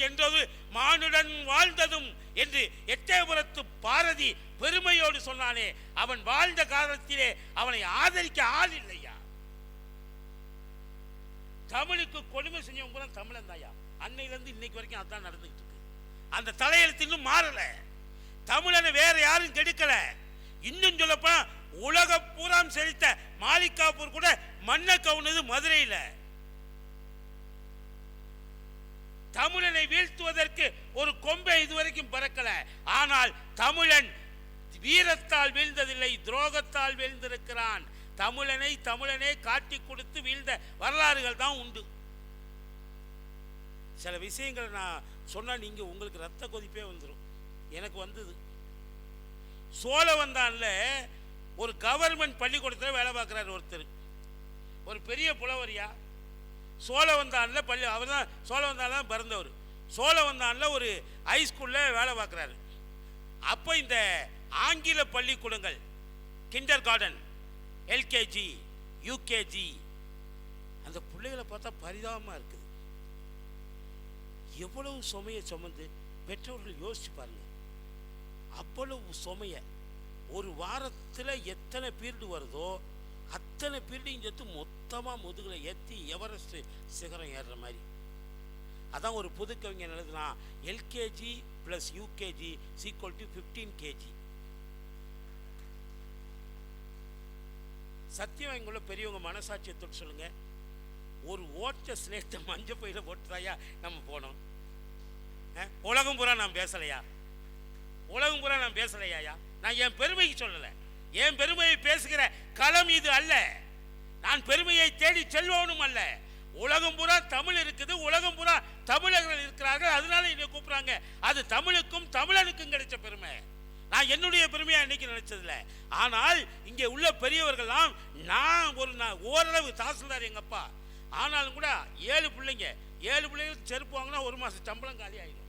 என்றது மானுடன் வாழ்ந்ததும் என்று எட்டயபுரத்து பாரதி பெருமையோடு சொன்னானே அவன் வாழ்ந்த காலத்திலே அவனை ஆதரிக்க ஆள் இல்லையா? தமிழுக்கு கொடுமை செஞ்சவங்க கூட தமிழன் தாயா? அன்னையிலேருந்து இன்னைக்கு வரைக்கும் அதான் நடந்துகிட்டு இருக்கு. அந்த தலையெழுத்து இன்னும் மாறல. தமிழனை வேற யாரும் கெடுக்கல. இன்னும் சொல்லப்போனா உலக பூராம் செழித்த மாலிகாப்பூர் கூட மண்ணை கவுனது மதுரையில. தமிழனை வீழ்த்துவதற்கு ஒரு கொம்பை இதுவரைக்கும் பறக்கல. ஆனால் தமிழன் வீரத்தால் வீழ்ந்ததில்லை துரோகத்தால் வீழ்ந்திருக்கிறான். தமிழனை தமிழனே காட்டி கொடுத்து வீழ்ந்த வரலாறுகள் தான் உண்டு. சில விஷயங்களை நான் சொன்னால் நீங்கள் உங்களுக்கு ரத்த கொதிப்பே வந்துடும் எனக்கு வந்தது. சோழவந்தான்ல ஒரு கவர்மெண்ட் பள்ளிக்கூடத்தில் வேலை பார்க்குறாரு ஒருத்தர். ஒரு பெரிய புலவரியா. சோழவந்தான்ல பள்ளி அவர் தான் சோழவந்தான்ல தான் பிறந்தவர் சோழவந்தான்ல ஒரு ஹைஸ்கூலில் வேலை பார்க்குறாரு. அப்போ இந்த ஆங்கில பள்ளிக்கூடங்கள் கிண்டர் கார்டன் எல்கேஜி யூகேஜி அந்த பிள்ளைகளை பார்த்தா பரிதாபமாக இருக்குது எவ்வளவு சுமையை சுமந்து பெற்றோர்கள் யோசிச்சு பாருங்க. அவ்வளவு சுமையை ஒரு வாரத்தில் எத்தனை பீரியடு வருதோ அத்தனை பில்டிங் சேர்த்து மொத்தமாக முதுகில் ஏற்றி எவரெஸ்ட் சிகரம் ஏறுற மாதிரி. அதான் ஒரு புது கவிஞர் எழுதுனா LKG plus UKG sequel to fifteen KG சத்தியம் எங்குள்ள பெரியவங்க மனசாட்சியை தொட்டு சொல்லுங்கள் ஒரு ஓட்ட ஸ்லேட்டை மஞ்சள் பையில போட்டுதாயா நம்ம போனோம். உலகம் பூரா நான் பேசலையா? உலகம் பூரா நான் பேசலையாயா? நான் என் பெருமைக்கு சொல்லலை. என் பெருமையை பேசுகிற களம் இது அல்ல. நான் பெருமையை தேடி செல்வனும் அல்ல. உலகம் பூரா தமிழ் இருக்குது உலகம் பூரா தமிழர்கள் இருக்கிறார்கள் அதனால என்னை கூப்பிட்றாங்க. அது தமிழுக்கும் தமிழனுக்கும் கிடைச்ச பெருமை. நான் என்னுடைய பெருமையாக இன்னைக்கு நினைச்சதில்ல. ஆனால் இங்கே உள்ள பெரியவர்கள்லாம் நான் ஒரு நான் ஓரளவு தாசில்தார் எங்கள் அப்பா ஆனாலும் கூட ஏழு பிள்ளைங்க ஏழு பிள்ளைங்களுக்கு செருப்பு வாங்கினா ஒரு மாதம் சம்பளம் காலி ஆகிடும்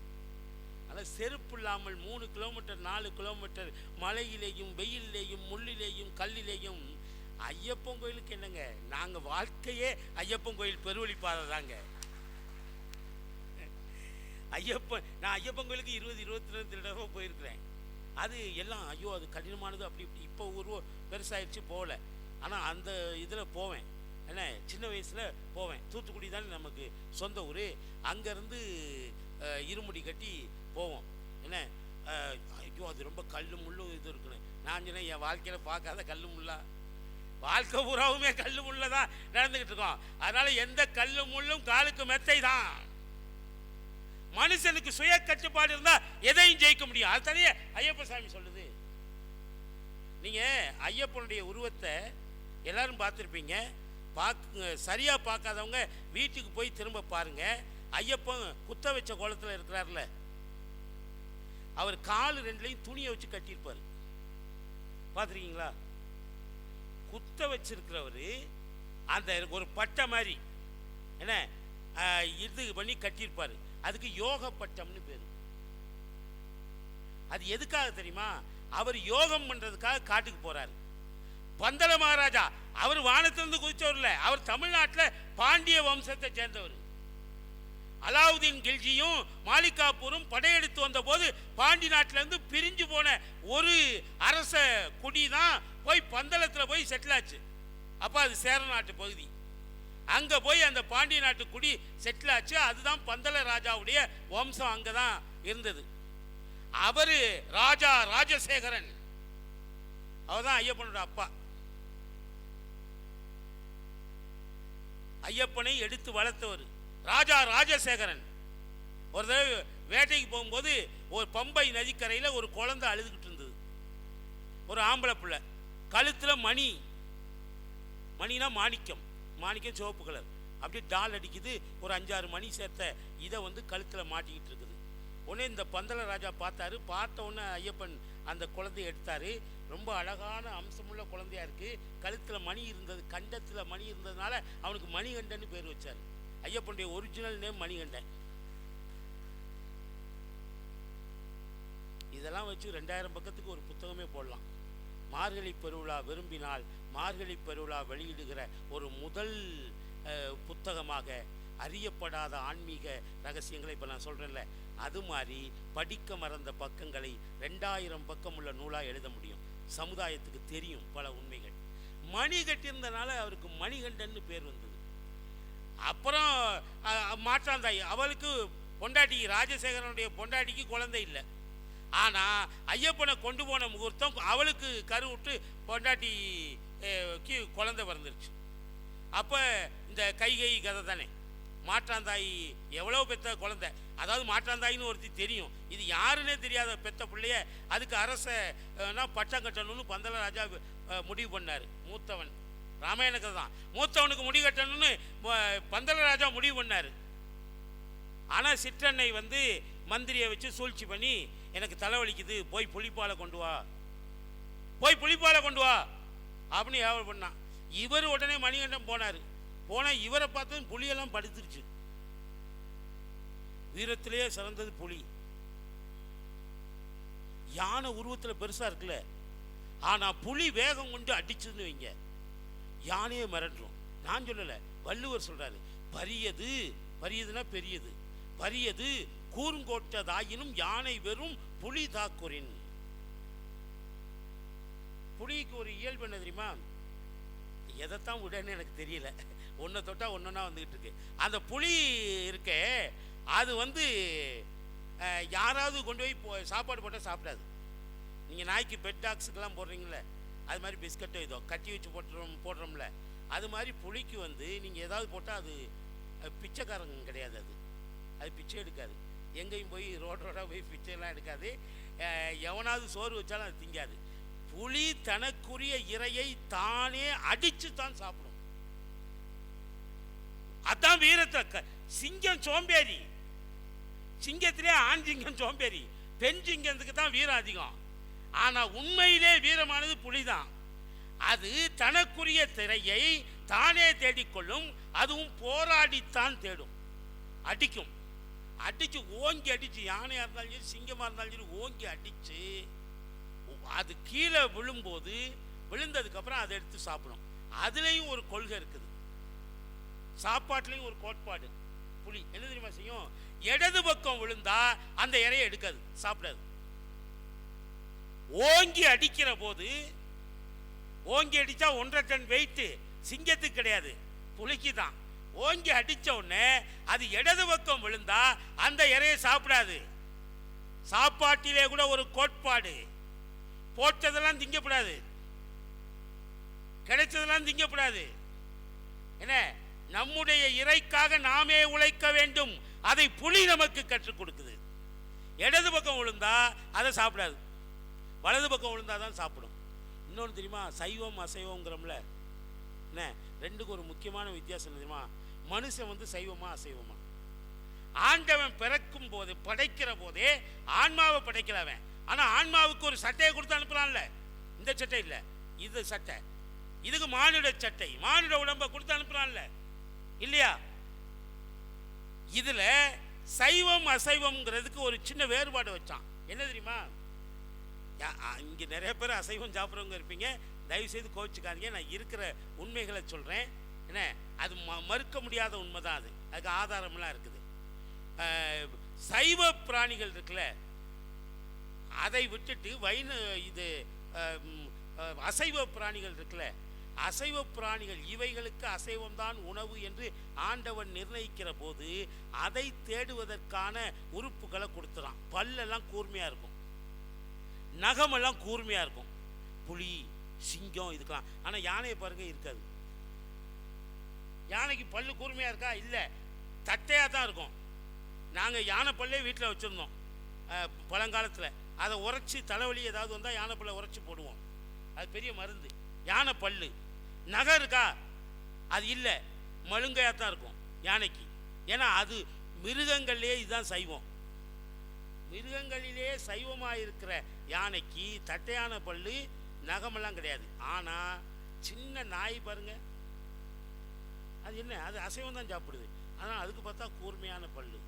அதனால் செருப்பு இல்லாமல் மூணு கிலோமீட்டர் நாலு கிலோமீட்டர் மலையிலேயும் வெயிலேயும் முள்ளிலேயும் கல்லிலேயும் ஐயப்பன் கோயிலுக்கு என்னங்க? நாங்கள் வாழ்க்கையே ஐயப்பன் கோயில் பெருவழிப்பாதை தாங்க ஐயப்பன் நான் ஐயப்பன் கோயிலுக்கு இருபது இருபத்தி ரெண்டு தடவை போயிருக்கிறேன். அது எல்லாம் ஐயோ அது கடினமானது அப்படி இப்படி. இப்போ ஒரு பெருசாகிடுச்சு போகல. ஆனால் அந்த இதில் போவேன். என்ன சின்ன வயசில் போவேன். தூத்துக்குடி தானே நமக்கு சொந்த ஊர். அங்கேருந்து இருமுடி கட்டி போவோம். என்ன? ஐயோ அது ரொம்ப கல் முள்ளு இது இருக்குன்னு. நான் சொன்னேன் என் வாழ்க்கையில் பார்க்காத கல் முள்ளா? வாழ்க்கை பூராவுமே கல் முள்ள தான் நடந்துக்கிட்டு இருக்கோம். அதனால எந்த கல் முள்ளும் காலுக்கு மெத்தை தான். மனுஷனுக்கு சுய கட்டுப்பாடு இருந்தால் எதையும் ஜெயிக்க முடியும் அது தனியே ஐயப்ப சாமி சொல்லுது. நீங்கள் ஐயப்பனுடைய உருவத்தை எல்லாரும் பார்த்துருப்பீங்க. பார்க்க சரியாக பார்க்காதவங்க வீட்டுக்கு போய் திரும்ப பாருங்கள் ஐயப்பன் குத்த வச்ச கோலத்தில் இருக்கிறார்ல. அவர் கால் ரெண்டுலையும் துணியை வச்சு கட்டியிருப்பார். பார்த்துருக்கீங்களா? குத்த வச்சிருக்கிறவர் அந்த ஒரு பட்டை மாதிரி என்ன இது பண்ணி கட்டியிருப்பார். அதுக்கு யோக பட்டம்னு பேர். அது எதுக்காக தெரியுமா? அவர் யோகம் பண்றதுக்காக காட்டுக்கு போறாரு. பந்தல மகாராஜா அவர் வானத்திலிருந்து குதிச்சவர் இல்லை அவர் தமிழ்நாட்டில் பாண்டிய வம்சத்தை சேர்ந்தவர். அலாவுதீன் கில்ஜியும் மாலிகாப்பூரும் படையெடுத்து வந்தபோது பாண்டி நாட்டிலேருந்து பிரிஞ்சு போன ஒரு அரச குடி தான் போய் பந்தளத்தில் போய் செட்டில் ஆச்சு. அப்போ அது சேர நாட்டு பகுதி. அங்கே போய் அந்த பாண்டிய நாட்டு குடி செட்டில் ஆச்சு. அதுதான் பந்தல ராஜாவுடைய வம்சம். அங்கே தான் இருந்தது. அவர் ராஜா ராஜசேகரன். அவர் தான் ஐயப்பனோட அப்பா. ஐயப்பனை எடுத்து வளர்த்தவர். ராஜா ராஜசேகரன். ஒரு தடவை வேட்டைக்கு போகும்போது ஒரு பம்பை நதிக்கரையில் ஒரு குழந்தை அழுதுகிட்டு இருந்தது. ஒரு ஆம்பளை பிள்ளை. கழுத்தில் மணி. மணினா மாணிக்கம். மாணிக்கம் சிவப்பு கலர் அப்படியே டால் அடிக்குது. ஒரு அஞ்சாறு மணி சேர்த்த இதை வந்து கழுத்தில் மாட்டிக்கிட்டு இருக்குது. உடனே இந்த பந்தல ராஜா பார்த்தாரு. பார்த்த உடனே ஐயப்பன் அந்த குழந்தைய எடுத்தார். ரொம்ப அழகான அம்சமுள்ள குழந்தையா இருக்குது கழுத்தில் மணி இருந்தது. கண்டத்தில் மணி இருந்ததுனால அவனுக்கு மணிகண்டன்னு பேர் வச்சார். ஐயப்பனுடைய ஒரிஜினல் நேம் மணிகண்டன். இதெல்லாம் வச்சு ரெண்டாயிரம் பக்கத்துக்கு ஒரு புத்தகமே போடலாம். மார்கழி பெருவிழா விரும்பினால் மார்கழி பெருவிழா வெளியிடுகிற ஒரு முதல் புத்தகமாக அறியப்படாத ஆன்மீக ரகசியங்களை இப்போ நான் சொல்கிறேன்ல அது மாதிரி படிக்க மறந்த பக்கங்களை ரெண்டாயிரம் பக்கம் உள்ள நூலாக எழுத முடியும். சமுதாயத்துக்கு தெரியும் பல உண்மைகள். மணி கட்டியிருந்தனால அவருக்கு மணிகண்டன்னு பேர் வந்தது. அப்புறம் மாற்றாந்தாய். அவளுக்கு பொண்டாட்டி ராஜசேகரனுடைய பொண்டாட்டிக்கு குழந்தை இல்லை. ஆனால் ஐயப்பனை கொண்டு போன முகூர்த்தம் அவளுக்கு கருவுட்டு பொண்டாட்டி குழந்தை பிறந்துருச்சு. அப்போ இந்த கைகை கதை தானே. மாற்றாந்தாய் எவ்வளோ பெத்த குழந்தை? அதாவது மாற்றாந்தாயின்னு ஒருத்தி தெரியும். இது யாருன்னே தெரியாத பெத்த பிள்ளைய அதுக்கு அரச பட்டம் கட்டணும்னு பந்தல ராஜா முடிவு பண்ணார். மூத்தவன். ராமாயண கதை தான். மூத்தவனுக்கு முடி கட்டணும்னு பந்தலராஜா முடிவு பண்ணார். ஆனால் சிற்றன்னை வந்து மந்திரியை வச்சு சூழ்ச்சி பண்ணி எனக்கு தலைவலிக்குது போய் புளிப்பாலை கொண்டு வா. போய் புளிப்பாலை கொண்டு வா. அப்படின்னு ஏவல் பண்ணான். இவர் உடனே மணிகண்டன் போனார். போனால் இவரை பார்த்து புலியெல்லாம் படுத்துருச்சு. வீரத்திலேயே சிறந்தது புலி. யானை உருவத்தில் பெருசாக இருக்குல்ல. ஆனால் புலி வேகம் கொண்டு அடிச்சதுன்னு வைங்க. யானையை மிரட்டுறோம். நான் சொல்லலை வள்ளுவர் சொல்கிறாரு பரியது பரியதுன்னா பெரியது. பரியது கூர்ங்கோட்டதாயினும் யானை வெறும் புலி தாக்குரின் புலிக்கு ஒரு இயல்பு என்ன தெரியுமா? எதைத்தான் விடன்னு எனக்கு தெரியல. ஒன்றை தொட்டால் ஒன்றுனா வந்துக்கிட்டு இருக்கு. அந்த புலி இருக்கே அது வந்து யாராவது கொண்டு போய் போ சாப்பாடு போட்டால் சாப்பிடாது. நீங்கள் நாய்க்கு பெட் டாக்ஸுக்கெல்லாம் போடுறீங்களே அது மாதிரி பிஸ்கட்டோ இதோ கட்டி வச்சு போட்டுறோம் போடுறோம்ல. அது மாதிரி புளிக்கு வந்து நீங்கள் ஏதாவது போட்டால் அது பிச்சைக்காரங்க கிடையாது அது. அது பிச்சை எடுக்காது. எங்கேயும் போய் ரோட் ரோடாக போய் பிச்சைலாம் எடுக்காது. எவனாவது சோறு வச்சாலும் அது திங்காது. புலி தனக்குரிய இரையை தானே அடித்து தான் சாப்பிடும். அதான் வீரத்தை க- சிங்கம் சோம்பேறி. சிங்கத்திலே ஆண் சிங்கம் சோம்பேறி. பெண் சிங்கத்துக்கு தான் வீரம் அதிகம். ஆனால் உண்மையிலே வீரமானது புலிதான். அது தனக்குரிய திரையை தானே தேடிக்கொள்ளும் அதுவும் போராடித்தான் தேடும். அடிக்கும். அடித்து ஓங்கி அடிச்சு யானையாக இருந்தாலும் சரி சிங்கமாக இருந்தாலும் சரி ஓங்கி அடித்து அது கீழே விழும்போது விழுந்ததுக்கப்புறம் அதை எடுத்து சாப்பிடும். அதுலேயும் ஒரு கொள்கை இருக்குது. சாப்பாட்டுலேயும் ஒரு கோட்பாடு. புலி. என்ன தெரியுமா செய்யும்? இடது பக்கம் விழுந்தா அந்த இறையை எடுக்காது சாப்பிடாது. ஓங்கி அடிக்கிற போது ஓங்கி அடித்தா ஒன்றரை டன் வெயிட்டு சிங்கத்துக்கு கிடையாது புலிக்கு தான் ஓங்கி அடித்த உடனே அது இடது பக்கம் விழுந்தா அந்த இறையை சாப்பிடாது. சாப்பாட்டிலே கூட ஒரு கோட்பாடு. போட்டதெல்லாம் திங்கப்படாது. கிடைச்சதெல்லாம் திங்கப்படாது. என்ன? நம்முடைய இறைக்காக நாமே உழைக்க வேண்டும். அதை புலி நமக்கு கற்றுக் கொடுக்குது. இடது பக்கம் விழுந்தா அதை சாப்பிடாது. வலது பக்கம் விழுந்தால் தான் சாப்பிடும். இன்னொன்று தெரியுமா? சைவம் அசைவங்கிறோம்ல என்ன? ரெண்டுக்கும் ஒரு முக்கியமான வித்தியாசம் என்ன தெரியுமா? மனுஷன் வந்து சைவமா அசைவமா? ஆண்டவன் பிறக்கும் போது படைக்கிற போதே ஆன்மாவை படைக்கிறவன் ஆனால் ஆன்மாவுக்கு ஒரு சட்டையை கொடுத்து அனுப்புறான்ல. இந்த சட்டை இல்லை. இது சட்டை. இதுக்கு மானுட சட்டை. மானுட உடம்பை கொடுத்து அனுப்புறான்ல. இல்லையா? இதில் சைவம் அசைவம்ங்கிறதுக்கு ஒரு சின்ன வேறுபாடு வச்சான். என்ன தெரியுமா? இங்கே நிறைய பேர் அசைவம் சாப்பிட்றவங்க இருப்பீங்க. தயவு செய்து கோவிச்சுக்காதீங்க. நான் இருக்கிற உண்மைகளை சொல்கிறேன் என்ன? அது ம- மறுக்க முடியாத உண்மை தான் அது. அதுக்கு ஆதாரம்லாம் இருக்குது. சைவ பிராணிகள் இருக்குல்ல அதை விட்டுட்டு வைண இது அசைவ பிராணிகள் இருக்குல்ல அசைவ பிராணிகள் இவைகளுக்கு அசைவம்தான் உணவு என்று ஆண்டவன் நிர்ணயிக்கிற போது அதை தேடுவதற்கான உறுப்புகளை கொடுத்துறான். பல்லெல்லாம் கூர்மையாக இருக்கும். நகமெல்லாம் கூர்மையாக இருக்கும். புலி சிங்கம் இதுக்கெல்லாம். ஆனால் யானையை பாருங்க இருக்காது. யானைக்கு பல்லு கூர்மையாக இருக்கா? இல்லை. தட்டையாக தான் இருக்கும். நாங்கள் யானை பல்லே வீட்டில் வச்சிருந்தோம். பழங்காலத்தில். அதை உரைச்சி தலைவலி ஏதாவது வந்தால் யானை பல்லை உரைச்சி போடுவோம். அது பெரிய மருந்து. யானை பல்லு. நகை இருக்கா? அது இல்லை. மழுங்கையாக தான் இருக்கும். யானைக்கு. ஏன்னா அது மிருகங்கள்லேயே இதுதான் செய்வோம் மிருகங்களிலே சைவமாக இருக்கிற யானைக்கு தட்டையான பல்லு நகமெல்லாம் கிடையாது. ஆனால் சின்ன நாய் பாருங்க. அது என்ன? அது அசைவம் தான் சாப்பிடுது. ஆனால் அதுக்கு பார்த்தா கூர்மையான பல்லு.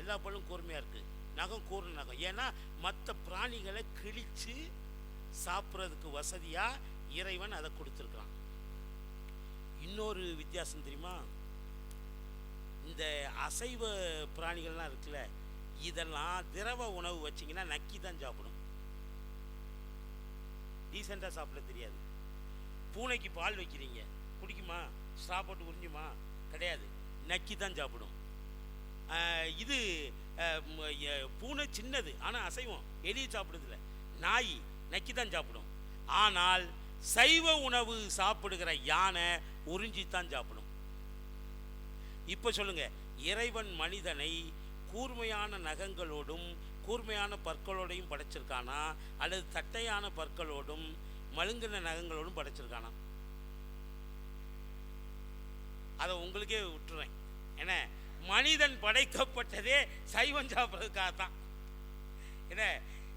எல்லா பல்லும் கூர்மையாக இருக்குது நகம் கூர்ண நகம். ஏன்னா மற்ற பிராணிகளை கிழிச்சு சாப்பிட்றதுக்கு வசதியாக இறைவன் அதை கொடுத்துருக்கான் இன்னொரு வித்தியாசம் தெரியுமா? இந்த அசைவ பிராணிகள்லாம் இருக்குல்ல இதெல்லாம் திரவ உணவு வச்சிங்கன்னா நக்கி தான் சாப்பிடும். டீசெண்டாக சாப்பிட தெரியாது. பூனைக்கு பால் வைக்கிறீங்க குடிக்குமா? ஸ்ட்ரா போட்டு உறிஞ்சுமா? கிடையாது. நக்கி தான் சாப்பிடும். இது பூனை சின்னது ஆனால் அசைவம். எளிய சாப்பிடுறதில்ல. நாய் நக்கி தான் சாப்பிடும். ஆனால் சைவ உணவு சாப்பிடுகிற யானை உறிஞ்சி தான் சாப்பிடும். இப்போ சொல்லுங்க இறைவன் மனிதனை கூர்மையான நகங்களோடும் கூர்மையான பற்களோடையும் படைச்சிருக்கானா? அல்லது தட்டையான பற்களோடும் மழுங்கின நகங்களோடும் படைச்சிருக்கானா? அதை உங்களுக்கே விட்டுறேன். என்ன? மனிதன் படைக்கப்பட்டதே சைவம் சாப்பிட்றதுக்காக தான் என்ன?